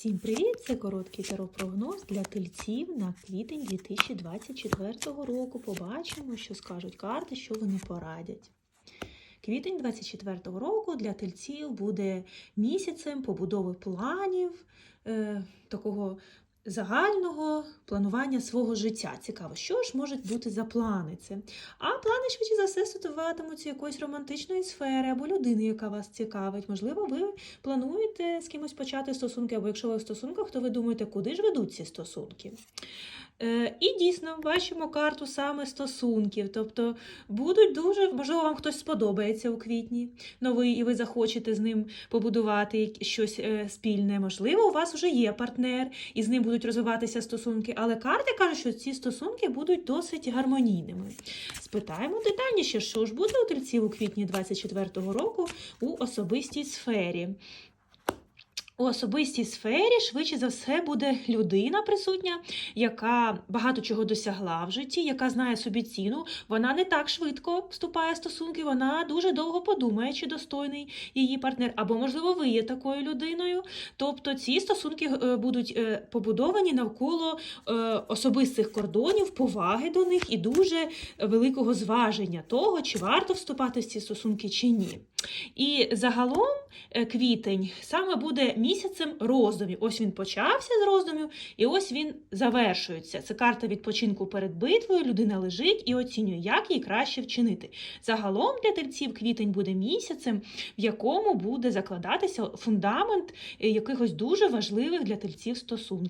Всім привіт! Це короткий теропрогноз для тельців на квітень 2024 року. Побачимо, що скажуть карти, що вони порадять. Квітень 2024 року для тельців буде місяцем побудови планів, е, такого загального планування свого життя. Цікаво, що ж можуть бути за плани це? А плани, швидше за все, стосуватимуться якоїсь романтичної сфери або людини, яка вас цікавить. Можливо, ви плануєте з кимось почати стосунки, або якщо ви в стосунках, то ви думаєте, куди ж ведуть ці стосунки. Е, і дійсно бачимо карту саме стосунків. Тобто будуть дуже, можливо, вам хтось сподобається у квітні новий, і ви захочете з ним побудувати щось е, спільне. Можливо, у вас вже є партнер, і з ним будуть розвиватися стосунки, але карти кажуть, що ці стосунки будуть досить гармонійними. Спитаємо детальніше, що ж буде у тельців у квітні 24-го року у особистій сфері. У особистій сфері швидше за все буде людина присутня, яка багато чого досягла в житті, яка знає собі ціну. Вона не так швидко вступає в стосунки, вона дуже довго подумає, чи достойний її партнер, або, можливо, ви є такою людиною. Тобто ці стосунки е, будуть е, побудовані навколо е, особистих кордонів, поваги до них і дуже великого зваження того, чи варто вступати в ці стосунки, чи ні. І загалом е, квітень саме буде місяцем роздумів. Ось він почався з роздумів, і ось він завершується. Це карта відпочинку перед битвою. Людина лежить і оцінює, як їй краще вчинити. Загалом для тельців квітень буде місяцем, в якому буде закладатися фундамент е, якихось дуже важливих для тельців стосунків.